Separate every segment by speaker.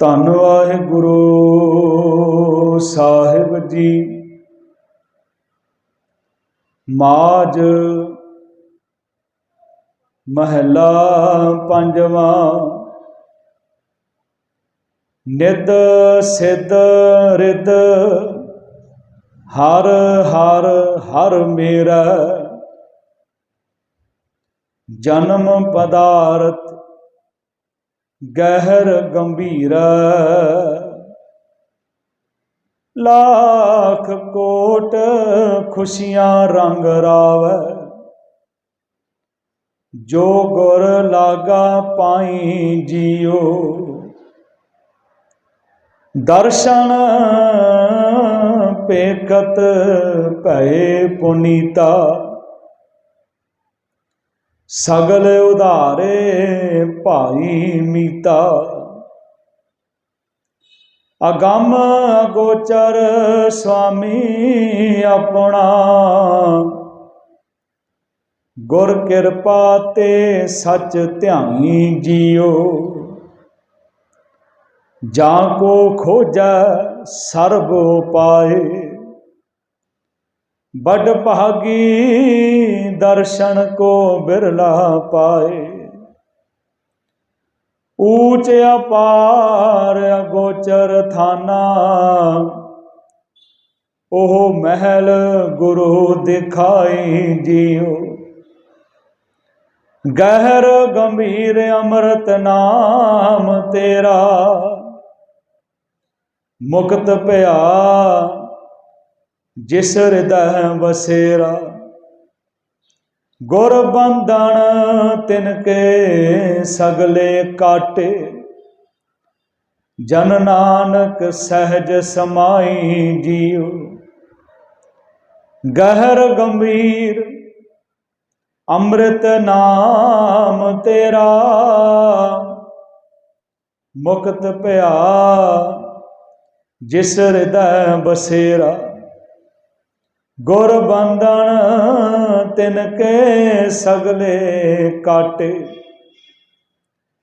Speaker 1: ਧੰਨ ਵਾਹਿਗੁਰੂ ਸਾਹਿਬ ਜੀ। ਮਾਜ ਮਹਲਾ ਪੰਜਵਾਂ। ਨਿਦ ਸਿੱਧ ਰਿਦ ਹਰ ਹਰ ਹਰ ਮੇਰਾ। ਜਨਮ ਪਦਾਰਥ ਗਹਿਰ ਗੰਭੀਰ। ਲੱਖ ਕੋਟ ਖੁਸ਼ੀਆਂ ਰੰਗ ਰਾਵੈ। ਜੋ ਗੁਰ ਲਾਗਾ ਪਾਈ ਜੀਓ। ਦਰਸ਼ਨ ਪੇਕਤ ਭਏ ਪੁਨੀਤਾ। ਸਗਲ ਉਧਾਰੇ ਭਾਈ ਮੀਤਾ। ਅਗੰਮ ਅਗੋਚਰ ਸੁਆਮੀ ਆਪਣਾ। ਗੁਰ ਕਿਰਪਾ ਤੇ ਸੱਚ ਧਿਆਈ ਜੀਓ। ਜਾਂ ਕੋ ਖੋਜੈ ਸਰਬ ਪਾਏ ਬੜ ਭਾਗੀ ਦਰਸ਼ਨ ਕੋ ਬਿਰਲਾ ਪਾਏ। ਊਚ ਅਪਾਰ ਅਗੋਚਰ ਥਾਨਾ, ਉਹ ਮਹਿਲ ਗੁਰੂ ਦਿਖਾਈ ਜੀਓ ਗਹਿਰ ਗੰਭੀਰ ਅੰਮ੍ਰਿਤ ਨਾਮ ਤੇਰਾ, ਮੁਕਤ ਪਿਆ ਜਿਸ ਹਿਰਦੈ ਵਸੇਰਾ, ਗੁਰ ਬੰਧਨ ਤਿਨ ਕੇ ਸਗਲੇ ਕਾਟੇ। ਜਨ ਨਾਨਕ ਸਹਿਜ ਸਮਾਈ ਜੀਉ, ਗਹਿਰ ਗੰਭੀਰ, ਅੰਮ੍ਰਿਤ ਨਾਮ ਤੇਰਾ। ਮੁਕਤ ਭਇਆ ਜਿਸ ਹਿਰਦੈ ਬਸੇਰਾ ਗੁਰ ਬੰਧਨ ਤਿਨ ਕੇ ਸਗਲੇ ਕਾਟੇ।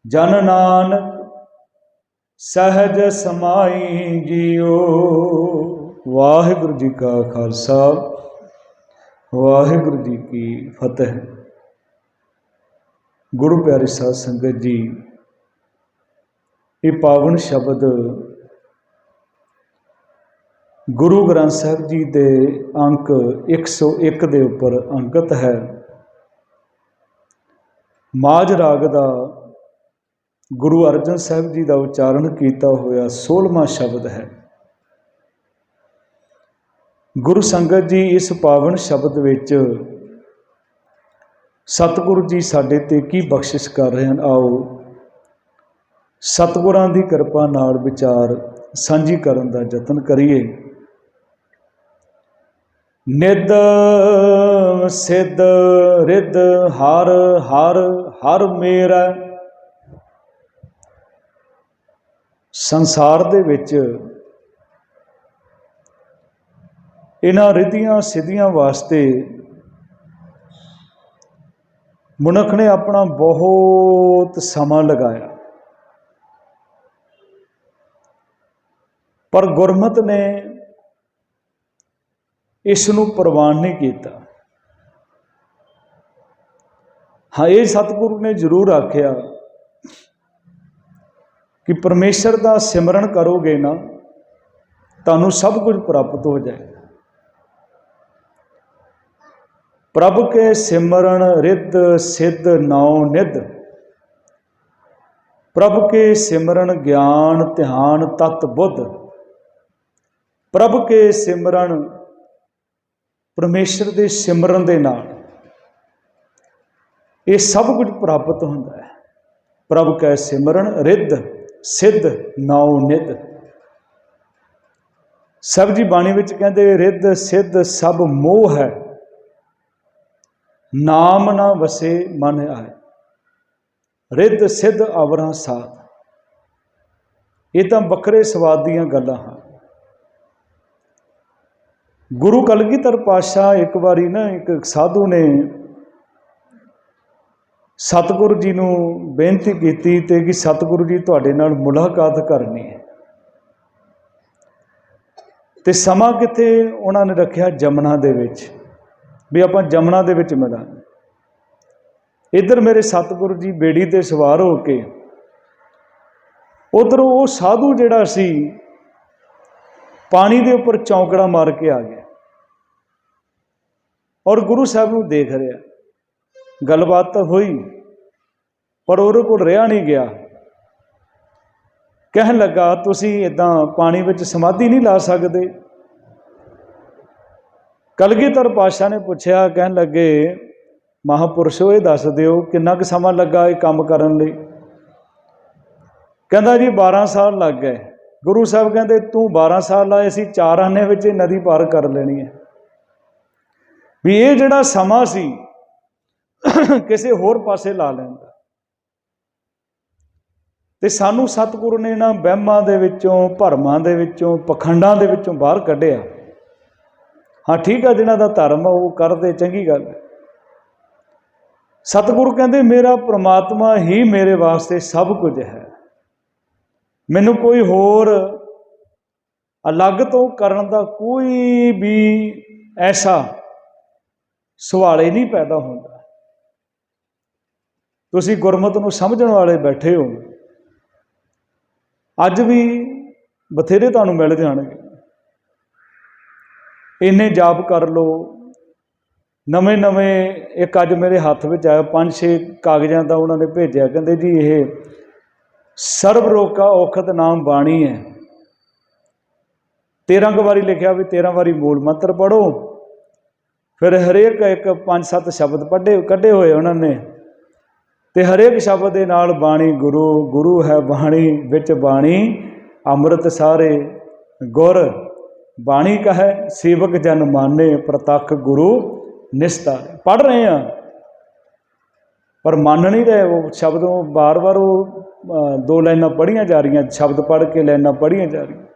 Speaker 1: ਜਨ ਨਾਨਕ ਸਹਿਜ ਸਮਾਈ ਜੀਓ। ਵਾਹਿਗੁਰੂ ਜੀ ਕਾ ਖਾਲਸਾ, ਵਾਹਿਗੁਰੂ ਜੀ ਕੀ ਫਤਿਹ। ਗੁਰੂ ਪਿਆਰੇ ਸਾਧ ਸੰਗਤ ਜੀ, ਇਹ ਪਾਵਨ ਸ਼ਬਦ ਗੁਰੂ ਗ੍ਰੰਥ ਸਾਹਿਬ ਜੀ ਦੇ ਅੰਕ 101 ਦੇ ਉੱਪਰ ਅੰਕਿਤ ਹੈ। ਮਾਜ ਰਾਗ ਦਾ ਗੁਰੂ ਅਰਜਨ ਸਾਹਿਬ ਜੀ ਦਾ ਉਚਾਰਨ ਕੀਤਾ ਹੋਇਆ 16ਵਾਂ ਸ਼ਬਦ ਹੈ। ਗੁਰੂ ਸੰਗਤ ਜੀ, ਇਸ ਪਾਵਨ ਸ਼ਬਦ ਵਿੱਚ ਸਤਿਗੁਰੂ ਜੀ ਸਾਡੇ ਤੇ ਕੀ ਬਖਸ਼ਿਸ਼ ਕਰ ਰਹੇ ਹਨ? ਆਓ, ਸਤਿਗੁਰਾਂ ਦੀ ਕਿਰਪਾ ਨਾਲ ਵਿਚਾਰ ਸਾਂਝੀ ਕਰਨ ਦਾ ਯਤਨ ਕਰੀਏ। ਨਿਦ ਸਿੱਧ, ਰਿੱਧ, ਹਰ ਹਰ ਹਰ ਮੇਰਾ। ਸੰਸਾਰ ਦੇ ਵਿੱਚ ਇਹਨਾਂ ਰਿਧੀਆਂ, ਸਿੱਧੀਆਂ ਵਾਸਤੇ ਮਨੁੱਖ ਨੇ ਆਪਣਾ ਬਹੁਤ ਸਮਾਂ ਲਗਾਇਆ। ਪਰ ਗੁਰਮਤ ਨੇ ਇਸ ਨੂੰ ਪ੍ਰਵਾਨ ਨਹੀਂ ਕੀਤਾ। ਹਾਂ, ਇਹ ਸਤਿਗੁਰੂ ਨੇ ਜ਼ਰੂਰ ਆਖਿਆ ਕਿ ਪਰਮੇਸ਼ਰ ਦਾ ਸਿਮਰਨ ਕਰੋਗੇ ਨਾ, ਤੁਹਾਨੂੰ ਸਭ ਕੁਝ ਪ੍ਰਾਪਤ ਹੋ ਜਾਏਗਾ। ਪ੍ਰਭ ਕੇ ਸਿਮਰਨ ਰਿੱਧ ਸਿੱਧ ਨਾਉ ਨਿਧ। ਪ੍ਰਭ ਕੇ ਸਿਮਰਨ ਗਿਆਨ ਧਿਆਨ ਤਤ ਬੁੱਧ। ਪ੍ਰਭ ਕੇ ਸਿਮਰਨ ਪਰਮੇਸ਼ਰ ਦੇ ਸਿਮਰਨ ਦੇ ਨਾਲ ਇਹ ਸਭ ਕੁਝ ਪ੍ਰਾਪਤ ਹੁੰਦਾ ਹੈ। ਪ੍ਰਭ ਕੈ ਸਿਮਰਨ ਰਿੱਧ, ਸਿੱਧ, ਨਾਉ ਨਿਧ। ਸਭ ਜੀ ਬਾਣੀ ਵਿੱਚ ਕਹਿੰਦੇ ਰਿੱਧ, ਸਿੱਧ ਸਭ ਮੋਹ ਹੈ। ਨਾਮ ਨਾ ਵਸੇ ਮਨ ਆਏ। ਰਿੱਧ, ਸਿੱਧ ਅਵਰਾਂ ਸਾਥ। ਇਹ ਤਾਂ ਵੱਖਰੇ ਸਵਾਦ ਦੀਆਂ ਗੱਲਾਂ ਹਨ। ਗੁਰੂ ਕਲਗੀਧਰ ਪਾਤਸ਼ਾਹ ਇੱਕ ਵਾਰੀ ਨਾ ਇੱਕ ਸਾਧੂ ਨੇ ਸਤਿਗੁਰੂ ਜੀ ਨੂੰ ਬੇਨਤੀ ਕੀਤੀ ਤੇ ਕਿ ਸਤਿਗੁਰੂ ਜੀ ਤੁਹਾਡੇ ਨਾਲ ਮੁਲਾਕਾਤ ਕਰਨੀ ਹੈ। ਤੇ ਸਮਾਂ ਕਿੱਥੇ ਉਹਨਾਂ ਨੇ ਰੱਖਿਆ? ਜਮਨਾ ਦੇ ਵਿੱਚ। ਵੀ ਆਪਾਂ ਜਮਨਾ ਦੇ ਵਿੱਚ ਮਿਲਾਂਗੇ ਇੱਧਰ ਮੇਰੇ ਸਤਿਗੁਰੂ ਜੀ ਬੇੜੀ ਤੇ ਸਵਾਰ ਹੋ ਕੇ ਉਧਰ ਉਹ ਸਾਧੂ ਜਿਹੜਾ ਸੀ, ਪਾਣੀ ਦੇ ਉੱਪਰ ਚੌਂਕੜਾ ਮਾਰ ਕੇ ਆ ਗਿਆ। ਔਰ ਗੁਰੂ ਸਾਹਿਬ ਨੂੰ ਦੇਖ ਰਿਹਾ। ਗੱਲਬਾਤ ਤਾਂ ਹੋਈ, ਪਰ ਉਹਦੇ ਕੋਲ ਰਿਹਾ ਨਹੀਂ ਗਿਆ। ਕਹਿਣ ਲੱਗਾ, ਤੁਸੀਂ ਇਦਾਂ ਪਾਣੀ ਵਿੱਚ ਸਮਾਧੀ ਨਹੀਂ ਲਾ ਸਕਦੇ? ਕਲਗੀਧਰ ਪਾਸ਼ਾ ਨੇ ਪੁੱਛਿਆ, ਕਹਿਣ ਲੱਗੇ, ਮਹਾਪੁਰਸ਼ੋ, ਇਹ ਦੱਸ ਦਿਓ, ਕਿੰਨਾ ਕੁ ਸਮਾਂ ਲੱਗਾ ਇਹ ਕੰਮ ਕਰਨ ਲਈ? ਕਹਿੰਦਾ, ਜੀ 12 ਸਾਲ ਲੱਗ ਗਏ। ਗੁਰੂ ਸਾਹਿਬ ਕਹਿੰਦੇ, ਤੂੰ 12 ਸਾਲ ਲਾਏ ਸੀ, ਚਾਰ ਆਨੇ ਵਿੱਚ ਇਹ ਨਦੀ ਪਾਰ ਕਰ ਲੈਣੀ ਹੈ। ਵੀ ਇਹ ਜਿਹੜਾ ਸਮਾਂ ਸੀ, ਕਿਸੇ ਹੋਰ ਪਾਸੇ ਲਾ ਲੈਂਦਾ ਤੇ ਸਾਨੂੰ ਸਤਿਗੁਰੂ ਨੇ ਇਹਨਾਂ ਵਹਿਮਾਂ ਦੇ ਵਿੱਚੋਂ, ਭਰਮਾਂ ਦੇ ਵਿੱਚੋਂ, ਪਖੰਡਾਂ ਦੇ ਵਿੱਚੋਂ ਬਾਹਰ ਕੱਢਿਆ। ਹਾਂ, ਠੀਕ ਆ, ਜਿਹਨਾਂ ਦਾ ਧਰਮ ਆ, ਉਹ ਕਰਦੇ, ਚੰਗੀ ਗੱਲ ਹੈ। ਸਤਿਗੁਰੂ ਕਹਿੰਦੇ, ਮੇਰਾ ਪ੍ਰਮਾਤਮਾ ਹੀ ਮੇਰੇ ਵਾਸਤੇ ਸਭ ਕੁਝ ਹੈ। ਮੈਨੂੰ ਕੋਈ ਹੋਰ ਅਲੱਗ ਤੋਂ ਕਰਨ ਦਾ ਕੋਈ ਵੀ ਐਸਾ ਸਵਾਲੇ ਨਹੀਂ ਪੈਦਾ ਹੁੰਦਾ। ਤੁਸੀਂ ਗੁਰਮਤ ਨੂੰ ਸਮਝਣ ਵਾਲੇ ਬੈਠੇ ਹੋ। ਅੱਜ ਵੀ ਬਥੇਰੇ ਤੁਹਾਨੂੰ ਮਿਲ ਜਾਣਗੇ। ਇੰਨੇ ਜਾਪ ਕਰ ਲੋ ਨਵੇਂ ਨਵੇਂ ਇੱਕ ਅੱਜ ਮੇਰੇ ਹੱਥ ਵਿੱਚ ਆਇਆ ਪੰਜ ਛੇ ਕਾਗਜ਼ਾਂ ਦਾ ਉਹਨਾਂ ਨੇ ਭੇਜਿਆ। ਕਹਿੰਦੇ ਜੀ ਇਹ ਸਰਬ ਰੋਗ ਕਾ ਨਾਮ ਬਾਣੀ ਹੈ। 13 ਕੁ ਵਾਰੀ ਲਿਖਿਆ ਵੀ 13 ਵਾਰੀ ਮੂਲ ਮੰਤਰ ਪੜੋ ਫਿਰ ਹਰੇਕ ਇੱਕ ਪੰਜ ਸੱਤ ਸ਼ਬਦ ਪੜ੍ਹੇ, ਕੱਢੇ ਹੋਏ ਉਹਨਾਂ ਨੇ। ਤੇ ਹਰੇਕ ਸ਼ਬਦ ਦੇ ਨਾਲ ਬਾਣੀ ਗੁਰੂ ਗੁਰੂ ਹੈ ਬਾਣੀ, ਵਿੱਚ ਬਾਣੀ, ਅੰਮ੍ਰਿਤ ਸਾਰੇ, ਗੁਰ, ਬਾਣੀ ਕਹੈ, ਸੇਵਕ ਜਨ ਮਾਨੇ, ਪ੍ਰਤੱਖ ਗੁਰੂ ਨਿਸਤਾਰੇ ਪੜ ਰਹੇ ਆ ਪਰ ਮੰਨ ਨਹੀਂ ਰਹੇ ਉਹ ਸ਼ਬਦ, ਉਹ ਬਾਰ-ਬਾਰ ਉਹ ਦੋ ਲਾਈਨਾਂ ਪੜੀਆਂ ਜਾ ਰਹੀਆਂ, ਸ਼ਬਦ ਪੜ ਕੇ ਲਾਈਨਾਂ ਪੜੀਆਂ ਜਾ ਰਹੀਆਂ।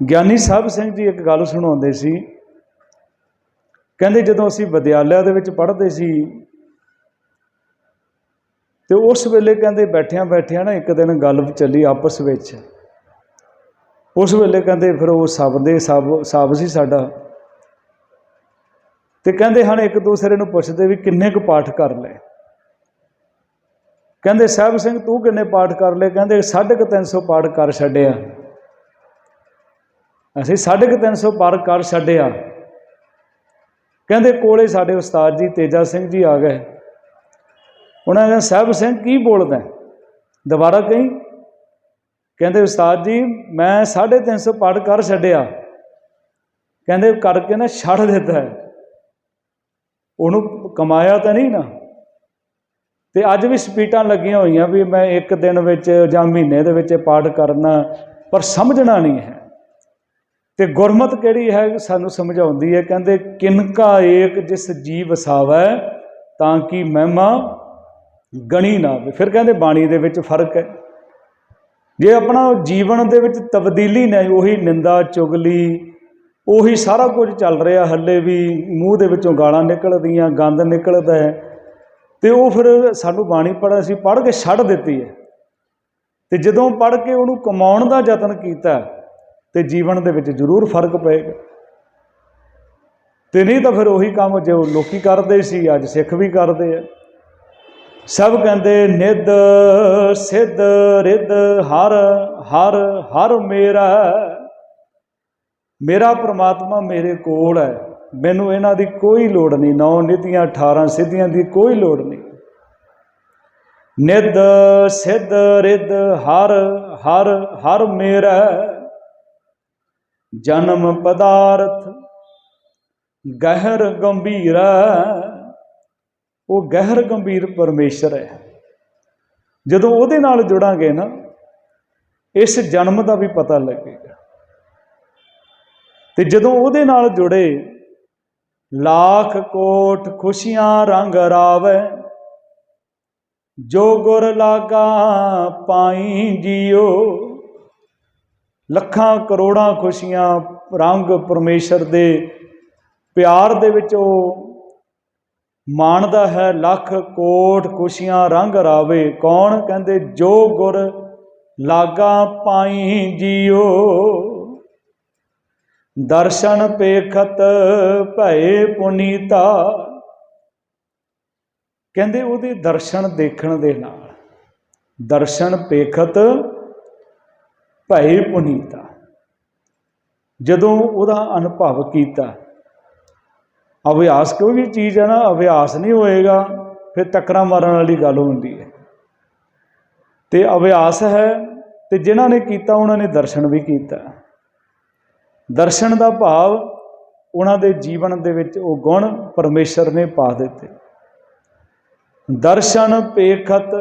Speaker 1: ਗਿਆਨੀ ਸਾਹਿਬ ਸਿੰਘ ਜੀ ਇੱਕ ਗੱਲ ਸੁਣਾਉਂਦੇ ਸੀ, ਕਹਿੰਦੇ ਜਦੋਂ ਅਸੀਂ ਵਿਦਿਆਲਿਆ ਦੇ ਵਿੱਚ ਪੜ੍ਹਦੇ ਸੀ, ਤੇ ਉਸ ਵੇਲੇ ਕਹਿੰਦੇ ਬੈਠਿਆਂ ਬੈਠਿਆਂ ਨਾ ਇੱਕ ਦਿਨ ਗੱਲ ਚੱਲੀ ਆਪਸ ਵਿੱਚ। ਉਸ ਵੇਲੇ ਕਹਿੰਦੇ ਫਿਰ ਉਹ ਸਭ ਦੇ ਸਭ ਸਭ ਸੀ ਸਾਡਾ। ਤੇ ਕਹਿੰਦੇ ਹਨ ਇੱਕ ਦੂਸਰੇ ਨੂੰ ਪੁੱਛਦੇ ਵੀ ਕਿੰਨੇ ਕੁ ਪਾਠ ਕਰ ਲਏ। ਕਹਿੰਦੇ ਸਾਹਿਬ ਸਿੰਘ ਤੂੰ ਕਿੰਨੇ ਪਾਠ ਕਰ ਲਏ? ਕਹਿੰਦੇ 350 ਪਾਠ ਕਰ ਛੱਡਿਆ। ਅਸੀਂ 350 ਪਾਠ ਕਰ ਛੱਡਿਆ ਕਹਿੰਦੇ ਕੋਲੇ ਸਾਡੇ ਉਸਤਾਦ ਜੀ ਤੇਜਾ ਸਿੰਘ ਜੀ ਆ ਗਏ। ਉਹਨਾਂ ਨੇ ਸਾਹਿਬ ਸਿੰਘ, ਕੀ ਬੋਲਦਾ ਦੁਬਾਰਾ ਕਹੀਂ? ਕਹਿੰਦੇ, ਉਸਤਾਦ ਜੀ, ਮੈਂ 350 ਪਾਠ ਕਰ ਛੱਡਿਆ। ਕਹਿੰਦੇ, ਕਰਕੇ ਨਾ ਛੱਡ ਦਿੱਤਾ ਹੈ। ਉਹਨੂੰ ਕਮਾਇਆ ਤਾਂ ਨਹੀਂ ਨਾ। ਤੇ ਅੱਜ ਵੀ ਸਪੀਟਾਂ ਲੱਗੀਆਂ ਹੋਈਆਂ ਵੀ ਮੈਂ ਇੱਕ ਦਿਨ ਵਿੱਚ ਜਾਂ ਮਹੀਨੇ ਦੇ ਵਿੱਚ ਪਾਠ ਕਰਨਾ ਪਰ ਸਮਝਣਾ ਨਹੀਂ ਹੈ। ਤੇ ਗੁਰਮਤ ਕਿਹੜੀ ਹੈ ਸਾਨੂੰ ਸਮਝਾਉਂਦੀ ਹੈ? ਕਹਿੰਦੇ, ਕਿਨਕਾ ਏਕ ਜਿਸ ਜੀਵ ਵਸਾਵੈ ਤਾਂ ਕਿ ਮਹਿਮਾ ਗਣੀ ਨਾ ਹੋਵੇ। ਫਿਰ ਕਹਿੰਦੇ, ਬਾਣੀ ਦੇ ਵਿੱਚ ਫ਼ਰਕ ਹੈ। ਜੇ ਆਪਣਾ ਜੀਵਨ ਦੇ ਵਿੱਚ ਤਬਦੀਲੀ ਨਹੀਂ ਉਹੀ ਨਿੰਦਾ, ਚੁਗਲੀ, ਉਹੀ ਸਾਰਾ ਕੁਝ ਚੱਲ ਰਿਹਾ, ਹੱਲੇ ਵੀ ਮੂੰਹ ਦੇ ਵਿੱਚੋਂ ਗਾਲਾਂ ਨਿਕਲਦੀਆਂ, ਗੰਦ ਨਿਕਲਦਾ ਹੈ, ਤੇ ਉਹ ਫਿਰ ਸਾਨੂੰ ਬਾਣੀ ਪੜ੍ਹ ਅਸੀਂ ਪੜ੍ਹ ਕੇ ਛੱਡ ਦਿੱਤੀ ਹੈ। ਤੇ ਜਦੋਂ ਪੜ੍ਹ ਕੇ ਉਹਨੂੰ ਕਮਾਉਣ ਦਾ ਯਤਨ ਕੀਤਾ ਤੇ ਜੀਵਨ ਦੇ ਵਿੱਚ ਜ਼ਰੂਰ ਫ਼ਰਕ ਪਏਗਾ। ਤੇ ਨਹੀਂ ਤਾਂ ਫਿਰ ਉਹੀ ਕੰਮ ਜੋ ਲੋਕੀ ਕਰਦੇ ਸੀ, ਅੱਜ ਸਿੱਖ ਵੀ ਕਰਦੇ ਆ। ਸਭ ਕਹਿੰਦੇ, ਨਿੱਧ, ਸਿੱਧ, ਰਿੱਧ, ਹਰ ਹਰ ਹਰ ਮੇਰਾ। ਮੇਰਾ ਪ੍ਰਮਾਤਮਾ ਮੇਰੇ ਕੋਲ ਹੈ। ਮੈਨੂੰ ਇਹਨਾਂ ਦੀ ਕੋਈ ਲੋੜ ਨਹੀਂ। ਨੌ ਨਿਧੀਆਂ 18 ਸਿੱਧੀਆਂ ਦੀ ਕੋਈ ਲੋੜ ਨਹੀਂ। ਨਿੱਧ, ਸਿੱਧ, ਰਿੱਧ, ਹਰ ਹਰ ਹਰ ਮੇਰਾ। ਜਨਮ ਪਦਾਰਥ। ਗਹਿਰ ਗੰਭੀਰ ਉਹ ਗਹਿਰ ਗੰਭੀਰ ਪਰਮੇਸ਼ਰ ਹੈ। ਜਦੋਂ ਉਹਦੇ ਨਾਲ ਜੁੜਾਂਗੇ ਨਾ, ਇਸ ਜਨਮ ਦਾ ਵੀ ਪਤਾ ਲੱਗੇਗਾ। ਤੇ ਜਦੋਂ ਉਹਦੇ ਨਾਲ ਜੁੜੇ, ਲੱਖ ਕੋਟ ਖੁਸ਼ੀਆਂ ਰੰਗ ਰਾਵੇ। ਜੋ ਗੁਰ ਲਾਗਾ ਪਾਈ ਜੀਓ ਲੱਖਾਂ ਕਰੋੜਾਂ ਖੁਸ਼ੀਆਂ ਰੰਗ ਪਰਮੇਸ਼ਰ ਦੇ ਪਿਆਰ ਦੇ ਵਿੱਚ ਉਹ ਮਾਣਦਾ ਹੈ, ਲੱਖ ਕੋਟ ਖੁਸ਼ੀਆਂ ਰੰਗ ਰਾਵੇ। ਕੌਣ ਕਹਿੰਦੇ, ਜੋ ਗੁਰ ਲਾਗਾ ਪਾਈ ਜੀਓ, ਦਰਸ਼ਨ ਪੇਖਤ ਭਏ ਪੁਨੀਤਾ। ਕਹਿੰਦੇ ਉਹਦੇ ਦਰਸ਼ਨ ਦੇਖਣ ਦੇ ਨਾਲ, ਦਰਸ਼ਨ ਪੇਖਤ ਭਏ ਪੁਨੀਤਾ ਜਦੋਂ ਉਹਦਾ ਅਨੁਭਵ ਕੀਤਾ, ਅਭਿਆਸ ਕੋਈ ਵੀ ਚੀਜ਼ ਹੈ ਨਾ, ਅਭਿਆਸ ਨਹੀਂ ਹੋਏਗਾ, ਫਿਰ ਟੱਕਰਾਂ ਮਾਰਨ ਵਾਲੀ ਗੱਲ ਹੁੰਦੀ ਹੈ। ਤੇ ਅਭਿਆਸ ਹੈ ਤੇ ਜਿਨ੍ਹਾਂ ਨੇ ਕੀਤਾ, ਉਹਨਾਂ ਨੇ ਦਰਸ਼ਨ ਵੀ ਕੀਤਾ। ਦਰਸ਼ਨ ਦਾ ਭਾਵ ਉਹਨਾਂ ਦੇ ਜੀਵਨ ਦੇ ਵਿੱਚ ਉਹ ਗੁਣ ਪਰਮੇਸ਼ਰ ਨੇ ਪਾ ਦਿੱਤੇ। ਦਰਸ਼ਨ ਪੇਖਤ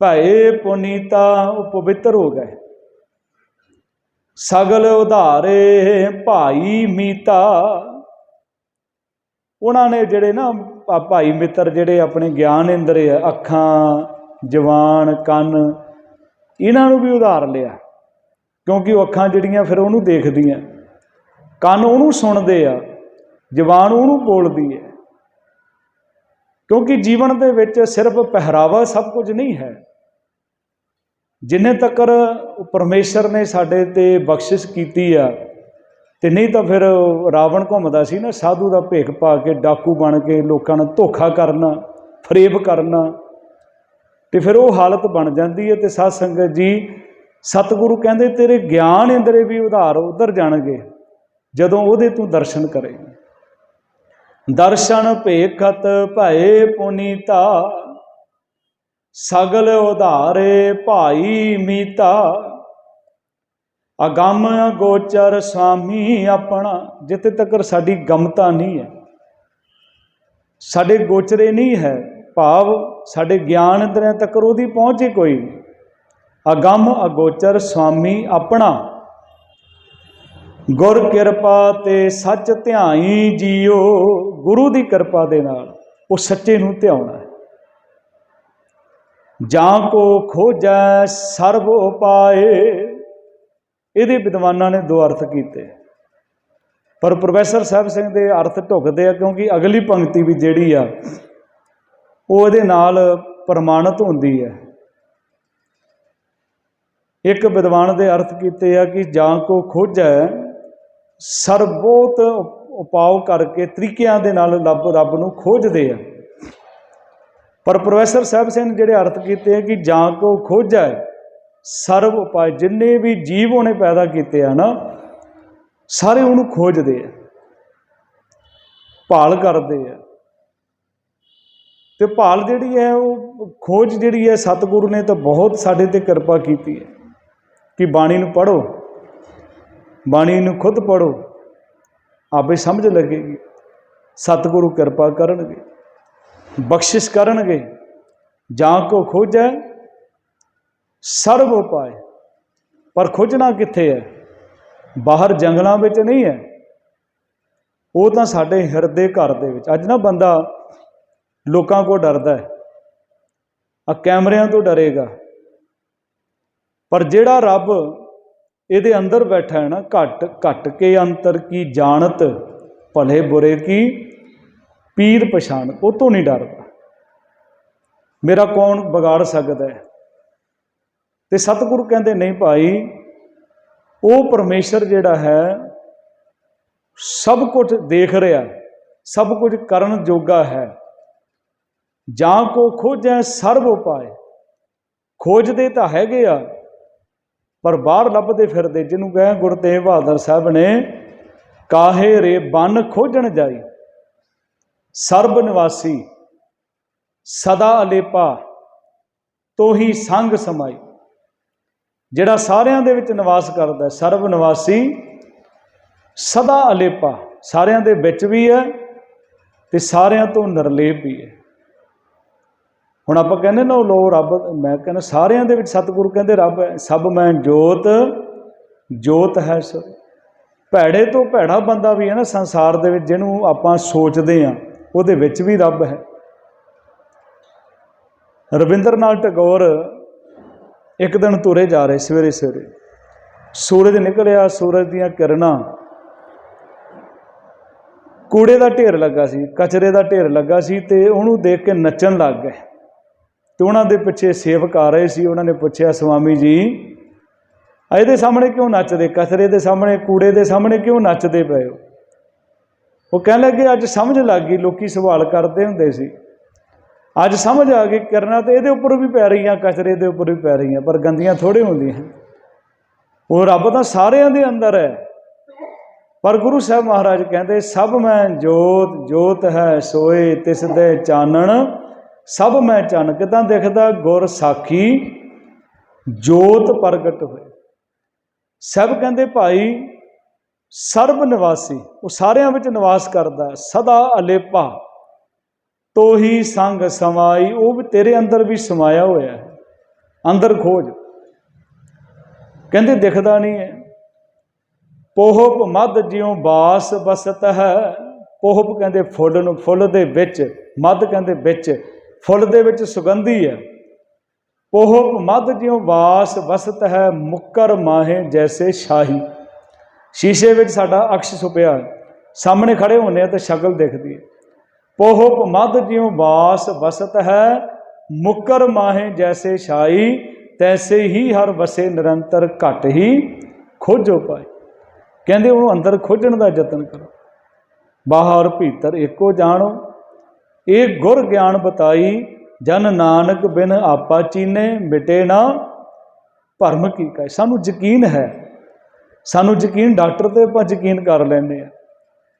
Speaker 1: ਭਏ ਪੁਨੀਤਾ, ਉਹ ਪਵਿੱਤਰ ਹੋ ਗਏ। ਸਗਲ ਉਧਾਰੇ ਭਾਈ ਮੀਤਾ। ਉਹਨਾਂ ਨੇ ਜਿਹੜੇ ਨਾ ਭਾਈ ਮਿੱਤਰ ਜਿਹੜੇ ਆਪਣੇ ਗਿਆਨ ਇੰਦਰ ਆ, ਅੱਖਾਂ, ਜਵਾਨ, ਕੰਨ, ਇਹਨਾਂ ਨੂੰ ਵੀ ਉਧਾਰ ਲਿਆ। ਕਿਉਂਕਿ ਉਹ ਅੱਖਾਂ ਜਿਹੜੀਆਂ ਫਿਰ ਉਹਨੂੰ ਦੇਖਦੀਆਂ। ਕੰਨ ਉਹਨੂੰ ਸੁਣਦੇ ਆ, ਜਵਾਨ ਉਹਨੂੰ ਬੋਲਦੀ ਹੈ। ਕਿਉਂਕਿ ਜੀਵਨ ਦੇ ਵਿੱਚ ਸਿਰਫ ਪਹਿਰਾਵਾ ਸਭ ਕੁਝ ਨਹੀਂ ਹੈ। ਜਿੰਨੇ ਤੱਕ ਪਰਮੇਸ਼ਰ ਨੇ ਸਾਡੇ ਤੇ ਬਖਸ਼ਿਸ਼ ਕੀਤੀ ਆ, ਤੇ ਨਹੀਂ ਤਾਂ ਫਿਰ ਰਾਵਣ ਘੁੰਮਦਾ ਸੀ ਨਾ, ਸਾਧੂ ਦਾ ਭੇਖ ਪਾ ਕੇ ਡਾਕੂ ਬਣ ਕੇ ਲੋਕਾਂ ਨਾਲ ਧੋਖਾ ਕਰਨਾ, ਫਰੇਬ ਕਰਨਾ। ਤੇ ਫਿਰ ਉਹ ਹਾਲਤ ਬਣ ਜਾਂਦੀ ਹੈ ਤੇ ਸਾਧ ਸੰਗਤ ਜੀ, ਸਤਿਗੁਰੂ ਕਹਿੰਦੇ ਤੇਰੇ ਗਿਆਨ ਇੰਦਰੇ ਵੀ ਉਧਾਰ ਉਧਰ ਜਾਣਗੇ, ਜਦੋਂ ਉਹਦੇ ਤੂੰ ਦਰਸ਼ਨ ਕਰੇਂਗੇ। ਦਰਸ਼ਨ ਭੇਖਤ ਭਏ ਪੁਨੀਤਾ, ਸਗਲ ਉਧਾਰੇ ਭਾਈ ਮੀਤਾ। ਅਗੰਮ ਗੋਚਰ ਸੁਆਮੀ ਆਪਣਾ, ਜਿੱਥੇ ਤੱਕ ਸਾਡੀ ਗਮਤਾ ਨਹੀਂ ਹੈ। ਸਾਡੇ ਗੋਚਰੇ ਨਹੀਂ ਹੈ ਭਾਵ, ਸਾਡੇ ਗਿਆਨ ਦਰਿਆ ਤੱਕ ਉਹਦੀ ਪਹੁੰਚ ਹੀ ਕੋਈ ਨਹੀਂ। ਅਗੰਮ ਅਗੋਚਰ ਸੁਆਮੀ ਆਪਣਾ ਗੁਰ ਕਿਰਪਾ ਤੇ ਸੱਚ ਧਿਆਈ ਜੀਓ, ਗੁਰੂ ਦੀ ਕਿਰਪਾ ਦੇ ਨਾਲ ਉਹ ਸੱਚੇ ਨੂੰ ਧਿਆਉਣਾ ਹੈ। ਜਾਂ ਕੋ ਖੋਜੈ ਸਰਬ ਉਪਾਏ, ਇਹਦੇ ਵਿਦਵਾਨਾਂ ਨੇ ਦੋ ਅਰਥ ਕੀਤੇ। ਪਰ ਪ੍ਰੋਫੈਸਰ ਸਾਹਿਬ ਸਿੰਘ ਦੇ ਅਰਥ ਢੁਕਦੇ ਆ ਕਿਉਂਕਿ ਅਗਲੀ ਪੰਕਤੀ ਵੀ ਜਿਹੜੀ ਆ, ਉਹ ਇਹਦੇ ਨਾਲ ਪ੍ਰਮਾਣਿਤ ਹੁੰਦੀ ਹੈ। ਇੱਕ ਵਿਦਵਾਨ ਦੇ ਅਰਥ ਕੀਤੇ ਆ ਕਿ ਜਾਂ ਕੋ ਖੋਜੈ ਸਰਬੋਤ ਉਪਾਅ ਕਰਕੇ ਤਰੀਕਿਆਂ ਦੇ ਨਾਲ ਰੱਬ ਰੱਬ ਨੂੰ ਖੋਜਦੇ ਆ। ਪਰ ਪ੍ਰੋਫੈਸਰ ਸਾਹਿਬ ਸਿੰਘ ਜਿਹੜੇ ਅਰਥ ਕੀਤੇ ਆ ਕਿ ਜਾਂ ਕੋ ਖੋਜੈ ਸਰਬ ਉਪਾਅ, ਜਿੰਨੇ ਵੀ ਜੀਵ ਉਹਨੇ ਪੈਦਾ ਕੀਤੇ ਆ ਨਾ, ਸਾਰੇ ਉਹਨੂੰ ਖੋਜਦੇ ਆ, ਭਾਲ ਕਰਦੇ ਆ। ਤੇ ਭਾਲ ਜਿਹੜੀ ਹੈ ਉਹ, ਖੋਜ ਜਿਹੜੀ ਹੈ ਸਤਿਗੁਰੂ ਨੇ ਤਾਂ ਬਹੁਤ ਸਾਡੇ ਤੇ ਕਿਰਪਾ ਕੀਤੀ ਹੈ। ਕਿ ਬਾਣੀ ਨੂੰ ਪੜੋ ਬਾਣੀ ਨੂੰ ਖੁਦ ਪੜੋ ਆਪੇ ਸਮਝ ਲੱਗੇਗੀ। ਸਤਿਗੁਰੂ ਕਿਰਪਾ ਕਰਨਗੇ, ਬਖਸ਼ਿਸ਼ ਕਰਨਗੇ। ਜਾਂ ਕੋ ਖੋਜੈ ਸਰਬ ਉਪਾਏ। ਪਰ ਖੋਜਣਾ ਕਿੱਥੇ ਹੈ? ਬਾਹਰ ਜੰਗਲਾਂ ਵਿੱਚ ਨਹੀਂ ਹੈ। ਉਹ ਤਾਂ ਸਾਡੇ ਹਿਰਦੇ ਘਰ ਦੇ ਵਿੱਚ। ਅੱਜ ਨਾ ਬੰਦਾ ਲੋਕਾਂ ਕੋ ਡਰਦਾ ਹੈ। ਆ ਕੈਮਰਿਆਂ ਤੋਂ ਡਰੇਗਾ। ਪਰ ਜਿਹੜਾ ਰੱਬ ਇਹਦੇ ਅੰਦਰ ਬੈਠਾ ਹੈ ਨਾ, ਘਟ ਘਟ ਕੇ ਅੰਤਰ ਕੀ ਜਾਣਤ, ਭਲੇ ਬੁਰੇ ਕੀ, ਪੀਰ ਪਛਾਣ, ਉਹ ਤੋਂ ਨਹੀਂ ਡਰਦਾ। ਮੇਰਾ ਕੌਣ ਵਿਗਾੜ ਸਕਦਾ ਹੈ? ਤੇ ਸਤਿਗੁਰੂ ਕਹਿੰਦੇ, ਨਹੀਂ ਭਾਈ, ਉਹ ਪਰਮੇਸ਼ਰ ਜਿਹੜਾ ਹੈ, ਸਭ ਕੁਝ ਦੇਖ ਰਿਹਾ, ਸਭ ਕੁਝ ਕਰਨ ਜੋਗਾ ਹੈ। ਜਾਂ ਕੋ ਖੋਜੈ ਸਰਬ ਉਪਾਏ ਖੋਜਦੇ ਤਾਂ ਹੈਗੇ ਆ ਪਰ ਬਾਹਰ ਲੱਭਦੇ ਫਿਰਦੇ ਜਿਹਨੂੰ ਕਹੇ ਗੁਰੂ ਤੇਗ ਬਹਾਦਰ ਸਾਹਿਬ ਨੇ, ਕਾਹੇ ਰੇ ਬਨ ਖੋਜਣ ਜਾਈ? ਸਰਬ ਨਿਵਾਸੀ, ਸਦਾ ਅਲੇਪਾ, ਤੋਹੀ ਸੰਗ ਸਮਾਈ। ਜਿਹੜਾ ਸਾਰਿਆਂ ਦੇ ਵਿੱਚ ਨਿਵਾਸ ਕਰਦਾ ਸਰਬ ਨਿਵਾਸੀ, ਸਦਾ ਅਲੇਪਾ। ਸਾਰਿਆਂ ਦੇ ਵਿੱਚ ਵੀ ਹੈ ਤੇ ਸਾਰਿਆਂ ਤੋਂ ਨਿਰਲੇਪ ਵੀ ਹੈ। ਹੁਣ ਆਪਾਂ ਕਹਿੰਦੇ ਨਾ ਉਹ ਲੋ ਰੱਬ, ਮੈਂ ਕਹਿੰਦਾ ਸਾਰਿਆਂ ਦੇ ਵਿੱਚ ਸਤਿਗੁਰੂ ਕਹਿੰਦੇ ਰੱਬ ਹੈ, ਸਭ ਮੈਂ ਜੋਤ ਜੋਤ ਹੈ ਸੋ, ਭੈੜੇ ਤੋਂ ਭੈੜਾ ਬੰਦਾ ਵੀ ਹੈ ਨਾ ਸੰਸਾਰ ਦੇ ਵਿੱਚ ਜਿਹਨੂੰ ਆਪਾਂ ਸੋਚਦੇ ਆ ਉਹਦੇ ਵਿੱਚ ਵੀ ਰੱਬ ਹੈ। ਰਵਿੰਦਰਨਾਥ ਟੈਗੋਰ ਇੱਕ ਦਿਨ ਤੁਰੇ ਜਾ ਰਹੇ ਸਵੇਰੇ ਸਵੇਰੇ ਸੂਰਜ ਨਿਕਲਿਆ, ਸੂਰਜ ਦੀਆਂ ਕਿਰਨਾਂ, ਕੂੜੇ ਦਾ ਢੇਰ ਲੱਗਾ ਸੀ, ਕਚਰੇ ਦਾ ਢੇਰ ਲੱਗਾ ਸੀ ਤੇ ਉਹਨੂੰ ਦੇਖ ਕੇ ਨੱਚਣ ਲੱਗ ਗਏ। ਤੇ ਉਹਨਾਂ ਦੇ ਪਿੱਛੇ ਸੇਵਕ ਆ ਰਹੇ ਸੀ, ਉਹਨਾਂ ਨੇ ਪੁੱਛਿਆ, ਸਵਾਮੀ ਜੀ, ਇਹਦੇ ਸਾਹਮਣੇ ਕਿਉਂ ਨੱਚਦੇ? ਕਚਰੇ ਦੇ ਸਾਹਮਣੇ, ਕੂੜੇ ਦੇ ਸਾਹਮਣੇ ਕਿਉਂ ਨੱਚਦੇ ਪਏ ਹੋ? ਉਹ ਕਹਿਣ ਲੱਗੇ, ਅੱਜ ਸਮਝ ਲੱਗ ਗਈ, ਲੋਕੀ ਸਵਾਲ ਕਰਦੇ ਹੁੰਦੇ ਸੀ। ਅੱਜ ਸਮਝ ਆ ਗਈ ਕਰਨਾ ਤੇ, ਇਹਦੇ ਉੱਪਰ ਵੀ ਪੈ ਰਹੀਆਂ ਕਚਰੇ ਦੇ ਉੱਪਰ ਵੀ ਪੈ ਰਹੀਆਂ, ਪਰ ਗੰਦੀਆਂ ਥੋੜੇ ਹੁੰਦੀਆਂ ਉਹ ਰੱਬ ਤਾਂ ਸਾਰਿਆਂ ਦੇ ਅੰਦਰ ਹੈ। ਪਰ ਗੁਰੂ ਸਾਹਿਬ ਮਹਾਰਾਜ ਕਹਿੰਦੇ, ਸਭ ਮੈਂ ਜੋਤ ਜੋਤ ਹੈ, ਸੋਏ ਤਿਸ ਦੇ ਚਾਨਣ ਸਭ ਮੈਂ ਚੰਨ ਕਿਦਾਂ ਦਿਖਦਾ, ਗੁਰ ਸਾਖੀ ਜੋਤ ਪ੍ਰਗਟ ਹੋਏ। ਸਭ ਕਹਿੰਦੇ ਭਾਈ, ਸਰਬ ਨਿਵਾਸੀ, ਉਹ ਸਾਰਿਆਂ ਵਿੱਚ ਨਿਵਾਸ ਕਰਦਾ, ਸਦਾ ਅਲੇਪਾ। ਤੋਹੀ ਸੰਗ ਸਮਾਈ, ਉਹ ਵੀ ਤੇਰੇ ਅੰਦਰ ਵੀ ਸਮਾਇਆ ਹੋਇਆ ਹੈ। ਅੰਦਰ ਖੋਜ। ਕਹਿੰਦੇ ਦਿਖਦਾ ਨਹੀਂ ਹੈ। ਪੋਹਪ ਮਦ ਜਿਉ ਬਾਸ ਬਸਤ ਹੈ ਪੋਹਪ ਕਹਿੰਦੇ ਫੁੱਲ ਨੂੰ ਫੁੱਲ ਦੇ ਵਿੱਚ ਮਦ ਕਹਿੰਦੇ ਵਿੱਚ। ਫੁੱਲ ਦੇ ਵਿੱਚ ਸੁਗੰਧੀ ਹੈ। ਪੋਹਪ ਮਦ ਜਿਉ ਬਾਸ ਬਸਤ ਹੈ, ਮੁੱਕਰ ਮਾਹੇ ਜੈਸੇ ਸ਼ਾਹੀ। ਸ਼ੀਸ਼ੇ ਵਿੱਚ ਸਾਡਾ ਅਕਸ਼ ਛੁਪਿਆ ਸਾਹਮਣੇ ਖੜੇ ਹੁੰਦੇ ਆ ਤੇ ਸ਼ਕਲ ਦਿਖਦੀ ਹੈ। ਪੋਹਪ ਮਦ ਜਿਉ ਵਾਸ ਵਸਤ ਹੈ, ਮੁੱਕਰ ਮਾਹੇ ਜੈਸੇ ਸ਼ਾਹੀ, ਤੈਸੇ ਹੀ ਹਰ ਵਸੇ ਨਿਰੰਤਰ ਘਟ ਹੀ ਖੋਜੋ ਪਾਏ ਕਹਿੰਦੇ ਉਹਨੂੰ ਅੰਦਰ ਖੋਜਣ ਦਾ ਯਤਨ ਕਰੋ। ਬਾਹਰ ਭੀਤਰ ਇੱਕੋ ਜਾਣੋ ਇਹ ਗੁਰ ਗਿਆਨ ਬਤਾਈ, ਜਨ ਨਾਨਕ ਬਿਨ ਆਪਾ ਚੀਨੇ, ਮਿਟੇ ਨਾ ਭਰਮ ਕੀ ਕਹੇ। ਸਾਨੂੰ ਯਕੀਨ ਹੈ। ਸਾਨੂੰ ਯਕੀਨ ਡਾਕਟਰ ਤੇ ਆਪਾਂ ਯਕੀਨ ਕਰ ਲੈਂਦੇ ਆ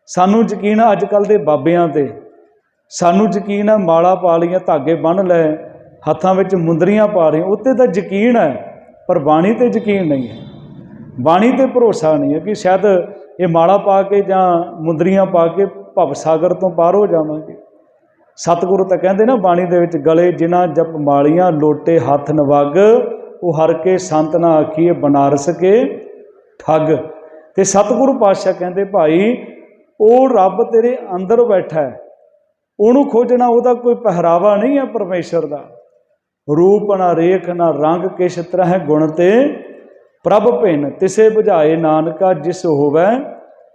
Speaker 1: ਸਾਨੂੰ ਯਕੀਨ ਆ ਅੱਜ ਕੱਲ ਦੇ ਬਾਬਿਆਂ ਤੇ। ਸਾਨੂੰ ਯਕੀਨ ਆ ਮਾਲਾ ਪਾ ਲਈਆਂ, ਧਾਗੇ ਬੰਨ ਲੈ ਹੱਥਾਂ ਵਿੱਚ ਮੁੰਦਰੀਆਂ ਪਾ ਰਹੇ ਉੱਤੇ ਤਾਂ ਯਕੀਨ ਹੈ, ਪਰ ਬਾਣੀ ਤੇ ਯਕੀਨ ਨਹੀਂ ਹੈ। ਬਾਣੀ ਤੇ ਭਰੋਸਾ ਨਹੀਂ ਹੈ ਕਿ ਸ਼ਾਇਦ ਇਹ ਮਾਲਾ ਪਾ ਕੇ ਜਾਂ ਮੁੰਦਰੀਆਂ ਪਾ ਕੇ ਭਵ ਸਾਗਰ ਤੋਂ ਪਾਰ ਹੋ ਜਾਵਾਂਗੇ। ਸਤਿਗੁਰੂ ਤਾਂ ਕਹਿੰਦੇ ਨਾ ਬਾਣੀ ਦੇ ਵਿੱਚ, ਗਲੇ ਜਿਨ੍ਹਾਂ ਜਪ ਮਾਲੀਆਂ, ਲੋਟੇ ਹੱਥ ਨਵਗ ਉਹ ਹਰ ਕੇ ਸੰਤ ਨਾ ਆਖੀਏ ਬਨਾਰਸ ਕੇ ਠੱਗ। ਤੇ ਸਤਿਗੁਰੂ ਪਾਤਸ਼ਾਹ ਕਹਿੰਦੇ, ਭਾਈ, ਉਹ ਰੱਬ ਤੇਰੇ ਅੰਦਰ ਬੈਠਾ ਹੈ। ਉਹਨੂੰ ਖੋਜਣਾ, ਉਹਦਾ ਕੋਈ ਪਹਿਰਾਵਾ ਨਹੀਂ ਹੈ ਪਰਮੇਸ਼ਰ ਦਾ। ਰੂਪ ਨਾ ਰੇਖ ਨਾ ਰੰਗ ਕਿਸ ਤਰ੍ਹਾਂ ਗੁਣ ਤੇ? ਪ੍ਰਭ ਭਿੰਨ, ਤਿਸੇ 부ਝਾਏ ਨਾਨਕਾ, ਜਿਸ ਹੋਵੇ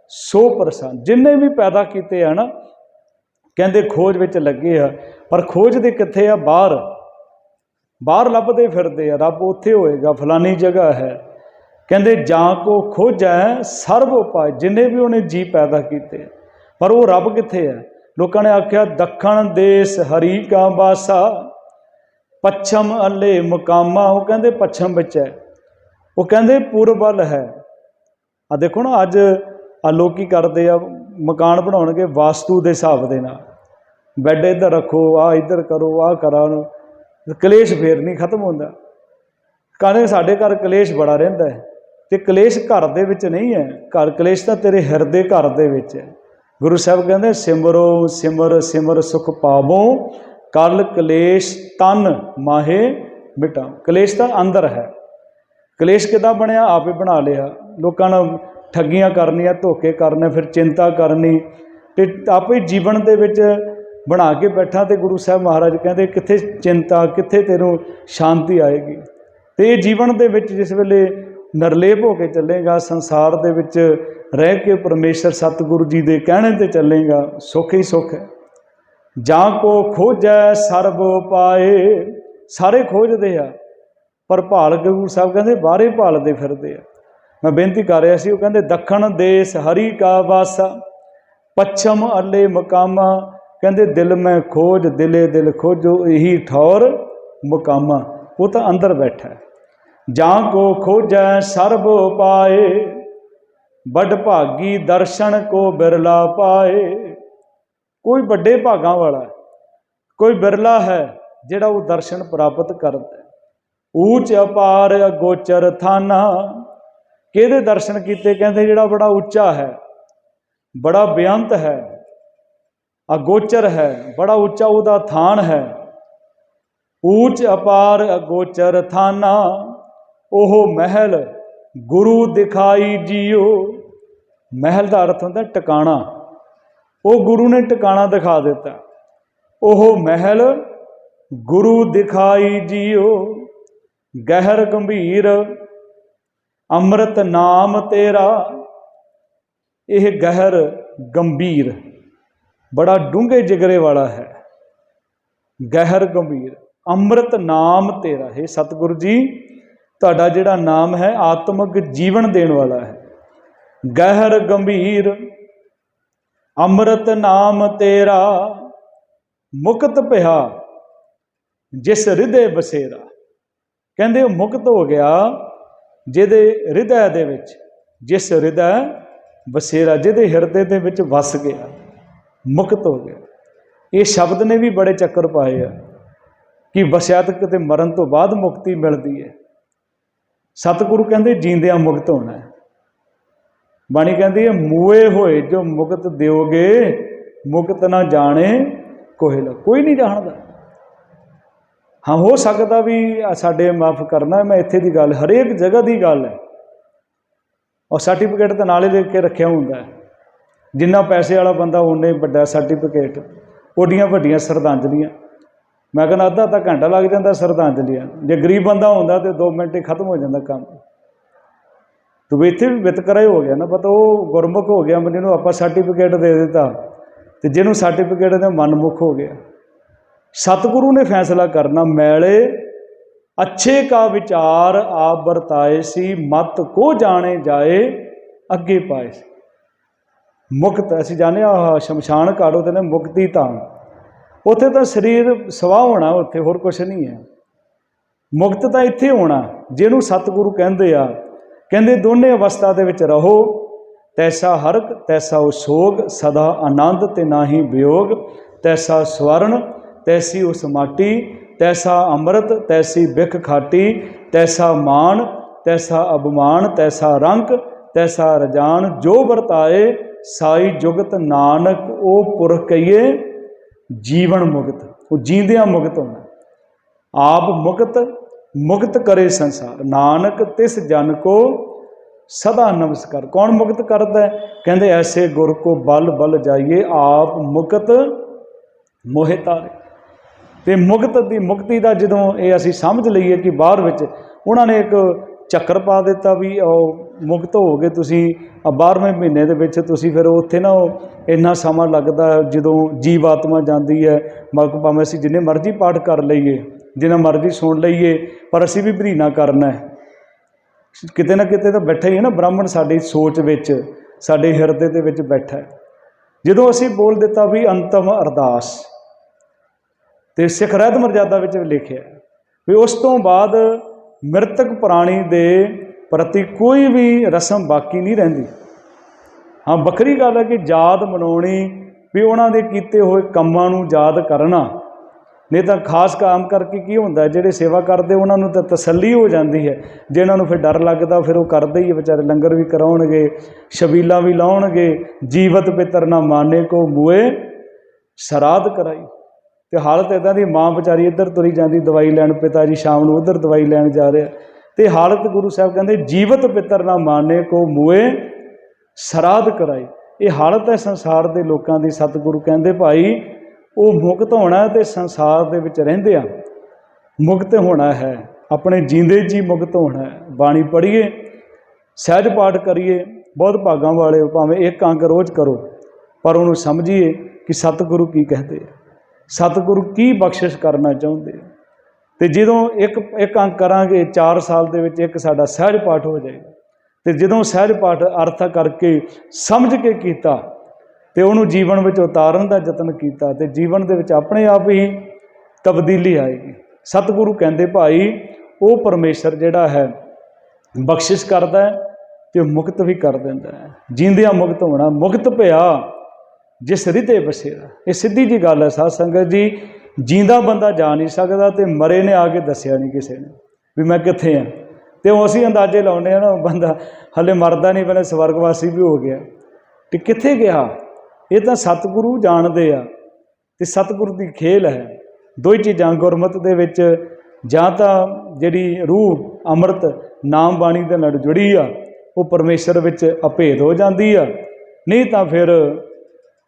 Speaker 1: ਸੋ ਪ੍ਰਸੰਨ। ਜਿੰਨੇ ਵੀ ਪੈਦਾ ਕੀਤੇ ਹਨ ਕਹਿੰਦੇ ਖੋਜ ਵਿੱਚ ਲੱਗੇ ਆ, ਪਰ ਖੋਜ ਦੇ ਕਿੱਥੇ ਆ? ਬਾਹਰ। ਬਾਹਰ ਲੱਭਦੇ ਫਿਰਦੇ ਆ, ਰੱਬ ਉੱਥੇ ਹੋਏਗਾ ਫਲਾਨੀ ਜਗ੍ਹਾ ਹੈ। ਕਹਿੰਦੇ ਜਾਂ ਕੋ ਖੋਜੈ ਸਰਬ ਉਪਾਏ ਜਿੰਨੇ ਵੀ ਉਹਨੇ ਜੀ ਪੈਦਾ ਕੀਤੇ ਪਰ ਉਹ ਰੱਬ ਕਿੱਥੇ ਹੈ ਲੋਕਾਂ ਨੇ ਆਖਿਆ, ਦੱਖਣ ਦੇਸ ਹਰੀ ਕਾ ਬਾਸਾ ਪੱਛਮ ਅੱਲੇ ਮੁਕਾਮਾ। ਉਹ ਕਹਿੰਦੇ ਪੱਛਮ ਵਿੱਚ ਹੈ। ਉਹ ਕਹਿੰਦੇ ਪੂਰਬ ਵੱਲ ਹੈ। ਆ ਦੇਖੋ ਨਾ, ਅੱਜ ਆ ਲੋਕ ਕੀ ਕਰਦੇ ਆ, ਮਕਾਨ ਬਣਾਉਣਗੇ ਵਾਸਤੂ ਦੇ ਹਿਸਾਬ ਦੇ ਨਾਲ। ਬੈੱਡ ਇੱਧਰ ਰੱਖੋ ਆ ਇੱਧਰ ਕਰੋ ਆ ਕਰਾ ਨੂੰ ਕਲੇਸ਼ ਫੇਰ ਨਹੀਂ ਖਤਮ ਹੁੰਦਾ। ਕਹਿੰਦੇ ਸਾਡੇ ਘਰ ਕਲੇਸ਼ ਬੜਾ ਰਹਿੰਦਾ ਹੈ। ਤੇ ਕਲੇਸ਼ ਘਰ ਦੇ ਵਿੱਚ ਨਹੀਂ ਹੈ। ਘਰ ਕਲੇਸ਼ ਤਾਂ ਤੇਰੇ ਹਿਰਦੇ ਘਰ ਦੇ ਵਿੱਚ ਹੈ। ਗੁਰੂ ਸਾਹਿਬ ਕਹਿੰਦੇ, ਸਿਮਰੋ, ਸਿਮਰ ਸਿਮਰ ਸੁਖ ਪਾਵੋ, ਕਲ ਕਲੇਸ਼ ਤਨ ਮਾਹੇ ਮਿਟਾ। ਕਲੇਸ਼ ਤਾਂ ਅੰਦਰ ਹੈ। ਕਲੇਸ਼ ਕਿੱਦਾਂ ਬਣਿਆ? ਆਪੇ ਬਣਾ ਲਿਆ। ਲੋਕਾਂ ਨਾਲ ਠੱਗੀਆਂ ਕਰਨੀਆਂ, ਧੋਖੇ ਕਰਨੇ, ਫਿਰ ਚਿੰਤਾ ਕਰਨੀ। ਤੇ ਆਪੇ ਜੀਵਨ ਦੇ ਵਿੱਚ ਬਣਾ ਕੇ ਬੈਠਾ ਤੇ ਗੁਰੂ ਸਾਹਿਬ ਮਹਾਰਾਜ ਕਹਿੰਦੇ, ਕਿੱਥੇ ਚਿੰਤਾ, ਕਿੱਥੇ ਤੈਨੂੰ ਸ਼ਾਂਤੀ ਆਏਗੀ? ਤੇ ਇਹ ਜੀਵਨ ਦੇ ਵਿੱਚ ਜਿਸ ਵੇਲੇ ਨਿਰਲੇਪ ਹੋ ਕੇ ਚੱਲੇਗਾ, ਸੰਸਾਰ ਦੇ ਵਿੱਚ ਰਹਿ ਕੇ ਪਰਮੇਸ਼ਰ ਸਤਿਗੁਰੂ ਜੀ ਦੇ ਕਹਿਣੇ ਤੇ ਚੱਲੇਗਾ, ਸੁੱਖ ਹੀ ਸੁੱਖ ਹੈ। ਜਾਂ ਕੋ ਖੋਜੈ ਸਰਬ ਪਾਏ ਸਾਰੇ ਖੋਜਦੇ ਆ, ਪਰ ਭਾਲ ਗੁਰੂ ਸਾਹਿਬ ਕਹਿੰਦੇ, ਬਾਹਰੇ ਭਾਲਦੇ ਫਿਰਦੇ ਆ। ਮੈਂ ਬੇਨਤੀ ਕਰ ਰਿਹਾ ਸੀ, ਉਹ ਕਹਿੰਦੇ, ਦੱਖਣ ਦੇਸ ਹਰੀ ਕਾ ਵਾਸਾ, ਪੱਛਮ ਅੱਲੇ ਮਕਾਮਾ ਕਹਿੰਦੇ, ਦਿਲ ਮੈਂ ਖੋਜ, ਦਿਲੇ ਦਿਲ ਖੋਜੋ, ਇਹੀ ਠੌਰ ਮੁਕਾਮਾ। ਉਹ ਤਾਂ ਅੰਦਰ ਬੈਠਾ ਜਾਂ ਕੋ ਖੋਜੈ ਸਰਬ ਪਾਏ ਵੱਡ ਭਾਗੀ ਦਰਸ਼ਨ ਕੋ ਬਿਰਲਾ ਪਾਏ। ਕੋਈ ਵੱਡੇ ਭਾਗਾਂ ਵਾਲਾ ਕੋਈ ਬਿਰਲਾ ਹੈ ਜਿਹੜਾ ਉਹ ਦਰਸ਼ਨ ਪ੍ਰਾਪਤ ਕਰਦਾ ਊਚ ਅਪਾਰ ਅਗੋਚਰ ਥਾਨਾ। ਕਿਹਦੇ ਦਰਸ਼ਨ ਕੀਤੇ? ਕਹਿੰਦੇ, ਜਿਹੜਾ ਬੜਾ ਉੱਚਾ ਹੈ, ਬੜਾ ਬੇਅੰਤ ਹੈ ਅਗੋਚਰ ਹੈ, ਬੜਾ ਉੱਚਾ ਉਹਦਾ ਥਾਨ ਹੈ। ਊਚ ਅਪਾਰ ਅਗੋਚਰ ਥਾਨਾ, ਉਹ ਮਹਿਲ ਗੁਰੂ ਦਿਖਾਈ ਜੀਓ। ਮਹਿਲ ਦਾ ਅਰਥ ਹੁੰਦਾ ਟਿਕਾਣਾ। ਉਹ ਗੁਰੂ ਨੇ ਟਿਕਾਣਾ ਦਿਖਾ ਦਿੱਤਾ। ਉਹ ਮਹਿਲ ਗੁਰੂ ਦਿਖਾਈ ਜੀਓ। ਗਹਿਰ ਗੰਭੀਰ, ਅੰਮ੍ਰਿਤ ਨਾਮ ਤੇਰਾ। ਇਹ ਗਹਿਰ ਗੰਭੀਰ। ਬੜਾ ਡੂੰਘੇ ਜਿਗਰੇ ਵਾਲਾ ਹੈ। ਗਹਿਰ ਗੰਭੀਰ, ਅੰਮ੍ਰਿਤ ਨਾਮ ਤੇਰਾ, ਹੈ ਸਤਿਗੁਰੂ ਜੀ, ਤੁਹਾਡਾ ਜਿਹੜਾ ਨਾਮ ਹੈ, ਆਤਮਿਕ ਜੀਵਨ ਦੇਣ ਵਾਲਾ ਹੈ। ਗਹਿਰ ਗੰਭੀਰ, ਅੰਮ੍ਰਿਤ ਨਾਮ ਤੇਰਾ, ਮੁਕਤ ਪਿਆ, ਜਿਸ ਹਿਰਦੇ ਬਸੇਰਾ। ਕਹਿੰਦੇ ਉਹ ਮੁਕਤ ਹੋ ਗਿਆ, ਜਿਹਦੇ ਹਿਰਦੇ ਦੇ ਵਿੱਚ, ਜਿਸ ਹਿਰਦਾ ਬਸੇਰਾ, ਜਿਹਦੇ ਹਿਰਦੇ ਦੇ ਵਿੱਚ ਵਸ ਗਿਆ। ਮੁਕਤ ਹੋ ਗਿਆ ਇਹ ਸ਼ਬਦ ਨੇ ਵੀ ਬੜੇ ਚੱਕਰ ਪਾਏ ਆ ਕਿ ਬਸਿਆਤ ਕਿਤੇ ਮਰਨ ਤੋਂ ਬਾਅਦ ਮੁਕਤੀ ਮਿਲਦੀ ਹੈ। ਸਤਿਗੁਰੂ ਕਹਿੰਦੇ ਜੀਂਦਿਆਂ ਮੁਕਤ ਹੋਣਾ ਹੈ। ਬਾਣੀ ਕਹਿੰਦੀ ਹੈ, ਮੂਏ ਹੋਏ ਜੋ ਮੁਕਤ ਦਿਓਗੇ, ਮੁਕਤ ਨਾ ਜਾਣੇ ਕੋਹਿ ਕੋਈ ਨਹੀਂ ਜਾਣਦਾ। ਹਾਂ, ਹੋ ਸਕਦਾ ਵੀ ਸਾਡੇ ਮਾਫ ਕਰਨਾ, ਮੈਂ ਇੱਥੇ ਦੀ ਗੱਲ, ਹਰੇਕ ਜਗ੍ਹਾ ਦੀ ਗੱਲ ਹੈ। ਔਰ ਸਰਟੀਫਿਕੇਟ ਤਾਂ ਨਾਲੇ ਲਿਖ ਕੇ ਰੱਖਿਆ ਹੁੰਦਾ ਹੈ। ਜਿੰਨਾ ਪੈਸੇ ਵਾਲਾ ਬੰਦਾ ਉਹਨੇ ਵੱਡਾ ਸਰਟੀਫਿਕੇਟ ਓਡੀਆਂ ਵੱਡੀਆਂ ਸਰਦਾਂਜਲੀਆਂ ਮੈਂ ਕਹਿੰਦਾ ਅੱਧਾ ਅੱਧਾ ਘੰਟਾ ਲੱਗ ਜਾਂਦਾ ਸਰਦਾਂਜਲੀਆਂ ਜੇ ਗਰੀਬ ਬੰਦਾ ਹੁੰਦਾ ਤੇ 2 ਮਿੰਟ ਹੀ ਖਤਮ ਹੋ ਜਾਂਦਾ ਕੰਮ। ਤੂੰ ਇੱਥੇ ਵੀ ਵਿਤਕਰਾ ਹੀ ਹੋ ਗਿਆ ਨਾ ਪਤਾ, ਉਹ ਗੁਰਮੁਖ ਹੋ ਗਿਆ ਜਿਹਨੂੰ ਆਪਾਂ ਸਰਟੀਫਿਕੇਟ ਦੇ ਦਿੱਤਾ। ਤੇ ਜਿਹਨੂੰ ਸਰਟੀਫਿਕੇਟ ਦੇ ਮਨਮੁਖ ਹੋ ਗਿਆ। ਸਤਿਗੁਰੂ ਨੇ ਫੈਸਲਾ ਕਰਨਾ, ਮੈਲੇ ਅੱਛੇ ਕਾ ਵਿਚਾਰ ਆਪ ਵਰਤਾਏ ਸੀ, ਮਤ ਕੋ ਜਾਣੇ ਜਾਏ, ਅੱਗੇ ਪਾਏ ਸੀ। ਮੁਕਤ, ਅਸੀਂ ਜਾਣਿਆ ਆਹ ਸ਼ਮਸ਼ਾਨ ਘਾਟ ਉਹਦੇ ਨੇ ਮੁਕਤੀ ਤਾਂ ਉੱਥੇ ਤਾਂ ਸਰੀਰ ਸਵਾਹ ਹੋਣਾ, ਉੱਥੇ ਹੋਰ ਕੁਝ ਨਹੀਂ ਹੈ। ਮੁਕਤ ਤਾਂ ਇੱਥੇ ਹੋਣਾ, ਜਿਹਨੂੰ ਸਤਿਗੁਰੂ ਕਹਿੰਦੇ ਆ। ਕਹਿੰਦੇ ਦੋਨੇ ਅਵਸਥਾ ਦੇ ਵਿੱਚ ਰਹੋ, ਤੈਸਾ ਹਰਕ, ਤੈਸਾ ਉਹ ਸੋਗ, ਸਦਾ ਆਨੰਦ ਤੇ ਨਾਹੀ ਵਿਯੋਗ। ਤੈਸਾ ਸਵਰਨ, ਤੈਸੀ ਉਸ ਮਾਟੀ। ਤੈਸਾ ਅੰਮ੍ਰਿਤ, ਤੈਸੀ ਬਿਖ ਖਾਟੀ। ਤੈਸਾ ਮਾਨ ਤੈਸਾ ਅਭਮਾਨ, ਤੈਸਾ ਰੰਕ ਤੈਸਾ ਰਜਾਨ, ਜੋ ਵਰਤਾਏ ਸਾਈ ਜੁਗਤ ਨਾਨਕ, ਉਹ ਪੁਰਖ ਕਹੀਏ ਜੀਵਨ ਮੁਕਤ, ਉਹ ਜੀਂਦਿਆਂ ਮੁਕਤ ਹੋਣਾ ਆਪ ਮੁਕਤ ਮੁਕਤ ਕਰੇ ਸੰਸਾਰ। ਨਾਨਕ ਤਿਸ ਜਨ ਕੋ ਸਦਾ ਨਮਸਕਾਰ। ਕੌਣ ਮੁਕਤ ਕਰਦਾ ਹੈ? ਕਹਿੰਦੇ, ਐਸੇ ਗੁਰ ਕੋ ਬਲ ਬਲ ਜਾਈਏ, ਆਪ ਮੁਕਤ ਮੋਹਿ ਤਾਰੇ। ਤੇ ਮੁਕਤ ਦੀ, ਮੁਕਤੀ ਦਾ ਜਦੋਂ ਇਹ ਅਸੀਂ ਸਮਝ ਲਈਏ ਕਿ ਬਾਹਰ ਵਿੱਚ ਉਹਨਾਂ ਨੇ ਇੱਕ ਚੱਕਰ ਪਾ ਦਿੱਤਾ ਵੀ ਉਹ ਮੁਕਤ ਹੋ ਕੇ ਤੁਸੀਂ 12ਵੇਂ ਮਹੀਨੇ ਦੇ ਵਿੱਚ ਤੁਸੀਂ ਫਿਰ ਉੱਥੇ ਨਾ ਉਹ ਇੰਨਾ ਸਮਾਂ ਲੱਗਦਾ ਜਦੋਂ ਜੀਵ ਆਤਮਾ ਜਾਂਦੀ ਹੈ, ਮਗ ਭਾਵੇਂ ਅਸੀਂ ਜਿੰਨੇ ਮਰਜ਼ੀ ਪਾਠ ਕਰ ਲਈਏ, ਜਿੰਨਾ ਮਰਜ਼ੀ ਸੁਣ ਲਈਏ, ਪਰ ਅਸੀਂ ਵੀ ਭਰੀਨਾ ਕਰਨਾ ਹੈ। ਕਿਤੇ ਨਾ ਕਿਤੇ ਤਾਂ ਬੈਠਾ ਹੀ ਹੈ ਨਾ ਬ੍ਰਾਹਮਣ ਸਾਡੀ ਸੋਚ ਵਿੱਚ, ਸਾਡੇ ਹਿਰਦੇ ਦੇ ਵਿੱਚ ਬੈਠਾ ਹੈ। ਜਦੋਂ ਅਸੀਂ ਬੋਲ ਦਿੱਤਾ ਵੀ ਅੰਤਮ ਅਰਦਾਸ, ਤੇ ਸਿੱਖ ਰਹਿਤ ਮਰਜ਼ਾਦਾ ਵਿੱਚ ਲਿਖਿਆ ਵੀ ਉਸ ਤੋਂ ਬਾਅਦ ਮ੍ਰਿਤਕ ਪ੍ਰਾਣੀ ਦੇ ਪ੍ਰਤੀ ਕੋਈ ਵੀ ਰਸਮ ਬਾਕੀ ਨਹੀਂ ਰਹਿੰਦੀ। ਹਾਂ, ਵੱਖਰੀ ਗੱਲ ਹੈ ਕਿ ਯਾਦ ਮਨਾਉਣੀ ਵੀ ਉਹਨਾਂ ਦੇ ਕੀਤੇ ਹੋਏ ਕੰਮਾਂ ਨੂੰ ਯਾਦ ਕਰਨਾ। ਨਹੀਂ ਤਾਂ ਖਾਸ ਕੰਮ ਕਰਕੇ ਕੀ ਹੁੰਦਾ, ਜਿਹੜੇ ਸੇਵਾ ਕਰਦੇ ਉਹਨਾਂ ਨੂੰ ਤਾਂ ਤਸੱਲੀ ਹੋ ਜਾਂਦੀ ਹੈ। ਜਿਹਨਾਂ ਨੂੰ ਫਿਰ ਡਰ ਲੱਗਦਾ, ਫਿਰ ਉਹ ਕਰਦੇ ਹੀ ਆ ਵਿਚਾਰੇ, ਲੰਗਰ ਵੀ ਕਰਾਉਣਗੇ, ਛਬੀਲਾਂ ਵੀ ਲਾਉਣਗੇ, ਜੀਵਤ ਪਿਤਰ ਨਾ ਮਾਨੇ ਕੋ ਮੂਏ, ਸਰਾਧ ਕਰਾਈ। ਤੇ ਹਾਲਤ ਇਦਾਂ ਦੀ, ਮਾਂ ਵਿਚਾਰੀ ਇੱਧਰ ਤੁਰੀ ਜਾਂਦੀ, ਦਵਾਈ ਲੈਣ, ਪਿਤਾ ਜੀ ਸ਼ਾਮ ਨੂੰ ਉੱਧਰ ਦਵਾਈ ਲੈਣ ਜਾ ਰਿਹਾ। ਤੇ ਹਾਲਤ ਗੁਰੂ ਸਾਹਿਬ ਕਹਿੰਦੇ, ਜੀਵਤ ਪਿਤਰ ਨਾ ਮਾਨੇ ਕੋ ਮੂਏ ਸਰਾਧ ਕਰਾਈ। ਇਹ ਹਾਲਤ ਹੈ ਸੰਸਾਰ ਦੇ ਲੋਕਾਂ ਦੀ, ਸਤਿਗੁਰੂ ਕਹਿੰਦੇ ਭਾਈ, ਉਹ ਮੁਕਤ ਹੋਣਾ ਤੇ ਸੰਸਾਰ ਦੇ ਵਿੱਚ ਰਹਿੰਦੇ ਆ। ਮੁਕਤ ਹੋਣਾ ਹੈ, ਆਪਣੇ ਜੀਂਦੇ ਜੀ ਮੁਕਤ ਹੋਣਾ ਹੈ। ਬਾਣੀ ਪੜ੍ਹੀਏ, ਸਹਿਜ ਪਾਠ ਕਰੀਏ, ਬਹੁਤ ਭਾਗਾਂ ਵਾਲੇ ਭਾਵੇਂ ਇੱਕ ਅੰਕ ਰੋਜ਼ ਕਰੋ, ਪਰ ਉਹਨੂੰ ਸਮਝੀਏ ਕਿ ਸਤਿਗੁਰੂ ਕੀ ਕਹਿੰਦੇ ਆ। ਸਤਿਗੁਰੂ ਕੀ ਬਖਸ਼ਿਸ਼ ਕਰਨਾ ਚਾਹੁੰਦੇ ਆ? ਤੇ ਜਦੋਂ ਇੱਕ ਇੱਕ ਅੰਕ ਕਰਾਂਗੇ 4 ਸਾਲ ਦੇ ਵਿੱਚ ਇੱਕ ਸਾਡਾ ਸਹਿਜ ਪਾਠ ਹੋ ਜਾਏਗਾ ਤੇ ਜਦੋਂ ਸਹਿਜ ਪਾਠ ਅਰਥ ਕਰਕੇ ਸਮਝ ਕੇ ਕੀਤਾ ਤੇ ਉਹਨੂੰ ਜੀਵਨ ਵਿੱਚ ਉਤਾਰਨ ਦਾ ਯਤਨ ਕੀਤਾ ਤੇ ਜੀਵਨ ਦੇ ਵਿੱਚ ਆਪਣੇ ਆਪ ਹੀ ਤਬਦੀਲੀ ਆਏਗੀ। ਸਤਿਗੁਰੂ ਕਹਿੰਦੇ, ਭਾਈ, ਉਹ ਪਰਮੇਸ਼ਰ ਜਿਹੜਾ ਹੈ, ਬਖਸ਼ਿਸ਼ ਕਰਦਾ ਹੈ ਤੇ ਮੁਕਤ ਵੀ ਕਰ ਦਿੰਦਾ ਹੈ। ਜਿੰਦਿਆਂ ਮੁਕਤ ਹੋਣਾ, ਮੁਕਤ ਭਇਆ, ਜਿਸ ਹਿਰਦੇ ਬਸੇਰਾ। ਇਹ ਸਿੱਧੀ ਜੀ ਗੱਲ ਹੈ, ਸਾਧ ਸੰਗਤ ਜੀ ਜਿੰਦਾ ਬੰਦਾ ਜਾ ਨਹੀਂ ਸਕਦਾ ਤੇ ਮਰੇ ਨੇ ਆ ਕੇ ਦੱਸਿਆ ਨਹੀਂ ਕਿਸੇ ਨੇ ਵੀ ਮੈਂ ਕਿੱਥੇ ਆ। ਤੇ ਉਹ ਅਸੀਂ ਅੰਦਾਜ਼ੇ ਲਾਉਂਦੇ ਆ ਨਾ ਬੰਦਾ ਹਲੇ ਮਰਦਾ ਨਹੀਂ, ਪਹਿਲੇ ਸਵਰਗਵਾਸੀ ਵੀ ਹੋ ਗਿਆ। ਤੇ ਕਿੱਥੇ ਗਿਆ? ਇਹ ਤਾਂ ਸਤਿਗੁਰੂ ਜਾਣਦੇ ਆ ਤੇ ਸਤਿਗੁਰੂ ਦੀ ਖੇਲ ਹੈ। ਦੋ ਹੀ ਚੀਜ਼ਾਂ, ਗੁਰਮਤ ਦੇ ਵਿੱਚ ਜਾਂ ਤਾਂ ਜਿਹੜੀ ਰੂਹ, ਅੰਮ੍ਰਿਤ, ਨਾਮ ਬਾਣੀ ਦੇ ਨਾਲ ਜੁੜੀ ਆ, ਉਹ ਪਰਮੇਸ਼ਰ ਵਿੱਚ ਅਭੇਦ ਹੋ ਜਾਂਦੀ ਆ। ਨਹੀਂ ਤਾਂ ਫਿਰ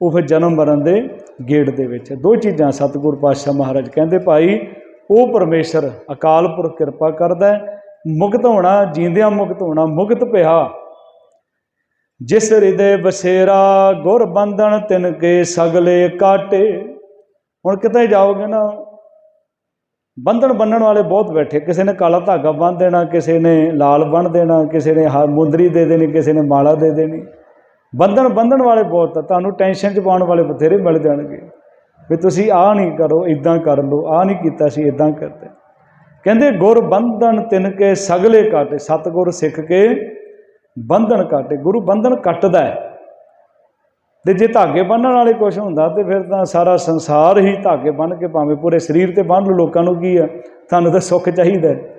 Speaker 1: ਉਹ ਫਿਰ ਜਨਮ ਮਰਨ ਦੇ ਗੇਟ ਦੇ ਵਿੱਚ। ਦੋ ਚੀਜ਼ਾਂ ਸਤਿਗੁਰ ਪਾਤਸ਼ਾਹ ਮਹਾਰਾਜ ਕਹਿੰਦੇ, ਭਾਈ, ਉਹ ਪਰਮੇਸ਼ਰ ਅਕਾਲ ਪੁਰਖ ਕਿਰਪਾ ਕਰਦਾ ਹੈ। ਮੁਕਤ ਹੋਣਾ, ਜੀਂਦਿਆਂ ਮੁਕਤ ਹੋਣਾ, ਮੁਕਤ ਪਿਆ। ਜਿਸ ਹਿਰਦੇ ਬਸੇਰਾ ਗੁਰ ਬੰਧਨ, ਤਿਨ ਕੇ ਸਗਲੇ ਕਾਟੇ। ਹੁਣ ਕਿਤੇ ਜਾਓਗੇ ਨਾ, ਬੰਧਨ ਬੰਨਣ ਵਾਲੇ ਬਹੁਤ ਬੈਠੇ। ਕਿਸੇ ਨੇ ਕਾਲਾ ਧਾਗਾ ਬੰਨ ਦੇਣਾ, ਕਿਸੇ ਨੇ ਲਾਲ ਬੰਨ ਦੇਣਾ, ਕਿਸੇ ਨੇ ਹਾ ਮੁੰਦਰੀ ਦੇ ਦੇਣੀ, ਕਿਸੇ ਨੇ ਮਾਲਾ ਦੇ ਦੇਣੀ। ਬੰਧਨ ਬੰਧਨ ਵਾਲੇ ਬਹੁਤ ਆ, ਤੁਹਾਨੂੰ ਟੈਨਸ਼ਨ ਚ ਪਾਉਣ ਵਾਲੇ ਬਥੇਰੇ ਮਿਲ ਜਾਣਗੇ। ਵੀ ਤੁਸੀਂ ਆਹ ਨਹੀਂ ਕਰੋ ਇਦਾਂ ਕਰ ਲਓ, ਆਹ ਨਹੀਂ ਕੀਤਾ ਸੀ ਇਦਾਂ ਕਰਦੇ। ਕਹਿੰਦੇ, ਗੁਰ ਬੰਧਨ ਤਿਨ ਕੇ ਸਗਲੇ ਕਾਟੇ, ਸਤਗੁਰ ਸਿੱਖ ਕੇ ਬੰਧਨ ਕਾਟੇ। ਗੁਰੂ ਬੰਧਨ ਕੱਟਦਾ ਹੈ। ਤੇ ਜੇ ਧਾਗੇ ਬੰਨਣ ਵਾਲੇ ਕੁਝ ਹੁੰਦਾ, ਤੇ ਫਿਰ ਤਾਂ ਸਾਰਾ ਸੰਸਾਰ ਹੀ ਧਾਗੇ ਬੰਨ ਕੇ ਭਾਵੇਂ ਪੂਰੇ ਸਰੀਰ ਤੇ ਬੰਨ ਲਓ, ਲੋਕਾਂ ਨੂੰ ਕੀ ਆ, ਤੁਹਾਨੂੰ ਤਾਂ ਸੁੱਖ ਚਾਹੀਦਾ ਹੈ।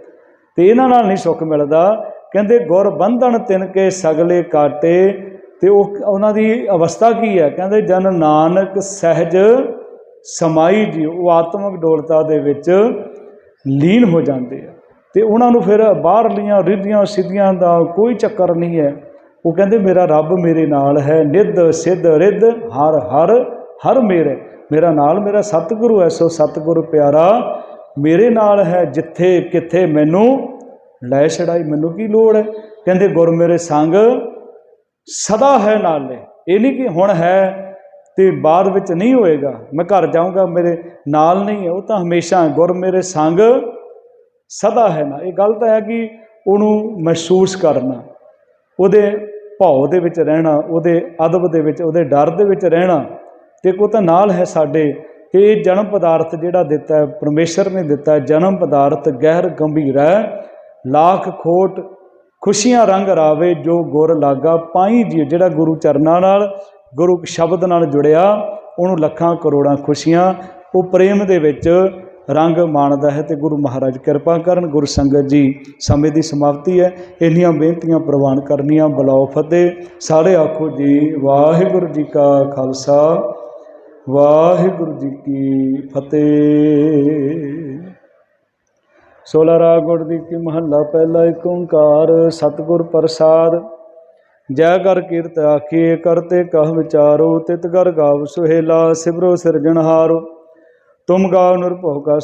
Speaker 1: ਤੇ ਇਹਨਾਂ ਨਾਲ ਨਹੀਂ ਸੁੱਖ ਮਿਲਦਾ। ਕਹਿੰਦੇ, ਗੁਰ ਬੰਧਨ ਤਿੰਨ ਕੇ ਸਗਲੇ ਕਾਟੇ ਤੇ ਉਹ ਉਹਨਾਂ ਦੀ ਅਵਸਥਾ ਕੀ ਹੈ? ਕਹਿੰਦੇ ਜਨ ਨਾਨਕ ਸਹਿਜ ਸਮਾਈ ਜੀ ਉਹ ਆਤਮਿਕ ਡੋਲਤਾ ਦੇ ਵਿੱਚ ਲੀਨ ਹੋ ਜਾਂਦੇ ਆ। ਤੇ ਉਹਨਾਂ ਨੂੰ ਫਿਰ ਬਾਹਰਲੀਆਂ, ਰਿੱਧੀਆਂ, ਸਿੱਧੀਆਂ ਦਾ ਕੋਈ ਚੱਕਰ ਨਹੀਂ ਹੈ। ਉਹ ਕਹਿੰਦੇ ਮੇਰਾ ਰੱਬ ਮੇਰੇ ਨਾਲ ਹੈ, ਨਿੱਧ, ਸਿੱਧ, ਰਿੱਧ, ਹਰ ਹਰ ਹਰ ਮੇਰੇ। ਮੇਰਾ ਨਾਲ ਮੇਰਾ ਸਤਿਗੁਰੂ ਹੈ, ਸੋ ਸਤਿਗੁਰੂ ਪਿਆਰਾ ਮੇਰੇ ਨਾਲ ਹੈ ਜਿੱਥੇ ਕਿੱਥੇ ਮੈਨੂੰ ਲੈ ਛੜਾਈ ਮੈਨੂੰ ਕੀ ਲੋੜ ਹੈ? ਕਹਿੰਦੇ ਗੁਰ ਮੇਰੇ ਸੰਗ ਸਦਾ ਹੈ ਨਾਲੇ ਇਹ ਨਹੀਂ ਕਿ ਹੁਣ ਹੈ ਤੇ ਬਾਅਦ ਵਿੱਚ ਨਹੀਂ ਹੋਏਗਾ। ਮੈਂ ਘਰ ਜਾਊਂਗਾ, ਮੇਰੇ ਨਾਲ ਨਹੀਂ ਹੈ, ਉਹ ਤਾਂ ਹਮੇਸ਼ਾ ਗੁਰ ਮੇਰੇ ਸੰਗ ਸਦਾ ਹੈ ਨਾ ਇਹ ਗੱਲ ਤਾਂ ਹੈ ਕਿ ਉਹਨੂੰ ਮਹਿਸੂਸ ਕਰਨਾ, ਉਹਦੇ ਭਾਉ ਦੇ ਵਿੱਚ ਰਹਿਣਾ, ਉਹਦੇ ਅਦਬ ਦੇ ਵਿੱਚ, ਉਹਦੇ ਡਰ ਦੇ ਵਿੱਚ ਰਹਿਣਾ ਤੇ ਕੋ ਤਾਂ ਨਾਲ ਹੈ ਸਾਡੇ ਕਿ ਇਹ ਜਨਮ ਪਦਾਰਥ ਜਿਹੜਾ ਦਿੱਤਾ ਹੈ, ਪਰਮੇਸ਼ਰ ਨੇ ਦਿੱਤਾ ਜਨਮ ਪਦਾਰਥ ਗਹਿਰ, ਗੰਭੀਰ ਹੈ। ਲੱਖ ਖੋਟ ਖੁਸ਼ੀਆਂ ਰੰਗ ਰਾਵੇ ਜੋ ਗੁਰ ਲਾਗਾ ਪਾਈ ਜੀ। ਜਿਹੜਾ ਗੁਰੂ ਚਰਨਾਂ ਨਾਲ, ਗੁਰੂ ਸ਼ਬਦ ਨਾਲ ਜੁੜਿਆ, ਉਹਨੂੰ ਲੱਖਾਂ ਕਰੋੜਾਂ ਖੁਸ਼ੀਆਂ, ਉਹ ਪ੍ਰੇਮ ਦੇ ਵਿੱਚ ਰੰਗ ਮਾਣਦਾ ਹੈ ਤੇ ਗੁਰੂ ਮਹਾਰਾਜ ਕਿਰਪਾ ਕਰਨ, ਗੁਰੂ ਸੰਗਤ ਜੀ ਸਮੇਂ ਦੀ ਸਮਾਪਤੀ ਹੈ। ਇੰਨੀਆਂ ਬੇਨਤੀਆਂ ਪ੍ਰਵਾਨ ਕਰਨੀਆਂ, ਬਲਾਓ ਫਤਿਹ। ਸਾਰੇ ਆਖੋ ਜੀ, ਵਾਹਿਗੁਰੂ ਜੀ ਕਾ ਖਾਲਸਾ, ਵਾਹਿਗੁਰੂ ਜੀ ਕੀ ਫਤਿਹ। ਸੋਲਾ ਰਾਗ ਗੁੜ ਦੀ ਕੀ ਮਹੱਲਾ, ਪਹਿਲਾ ਏਕ ਓੰਕਾਰ, ਸਤਿਗੁਰ ਪ੍ਰਸਾਦ। ਜੈ ਕਰ ਕੀਰਤ ਆਖੀਏ ਕਰਤੇ ਕਹ ਵਿਚਾਰੋ, ਤਿਤ ਕਰ ਗਾਵ ਸੁਹੇਲਾ, ਸਿਮਰੋ ਸਿਰਜਣਹਾਰੋ। ਤੁਮ ਗਾਵ ਨਿਰਭਉ ਕਾ